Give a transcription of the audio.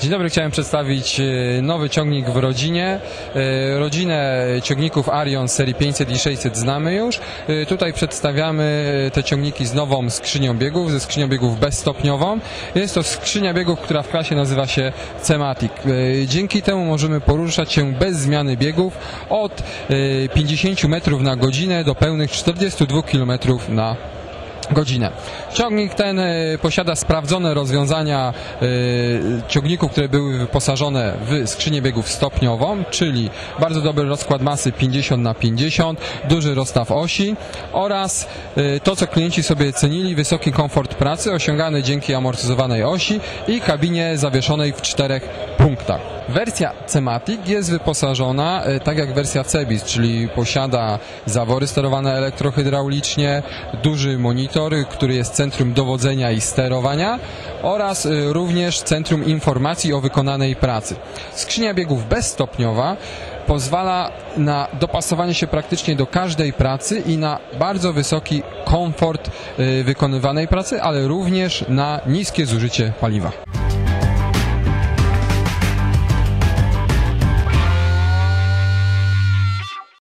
Dzień dobry, chciałem przedstawić e, nowy ciągnik w rodzinie. E, Rodzinę ciągników Arion serii 500 i 600 znamy już. E, Tutaj przedstawiamy te ciągniki z nową skrzynią biegów, ze skrzynią biegów bezstopniową. Jest to skrzynia biegów, która w klasie nazywa się Cematic. Dzięki temu możemy poruszać się bez zmiany biegów od e, 50 metrów na godzinę do pełnych 42 km na godzinę. Ciągnik ten e, posiada sprawdzone rozwiązania e, ciągników, które były wyposażone w skrzynię biegów stopniową, czyli bardzo dobry rozkład masy 50 na 50, duży rozstaw osi oraz e, to, co klienci sobie cenili, wysoki komfort pracy osiągany dzięki amortyzowanej osi i kabinie zawieszonej w czterech punktach. Wersja Cematic jest wyposażona e, tak jak wersja Cebis, czyli posiada zawory sterowane elektrohydraulicznie, duży monitor, który jest centrum dowodzenia i sterowania oraz e, również centrum informacji o wykonanej pracy. Skrzynia biegów bezstopniowa pozwala na dopasowanie się praktycznie do każdej pracy i na bardzo wysoki komfort e, wykonywanej pracy, ale również na niskie zużycie paliwa.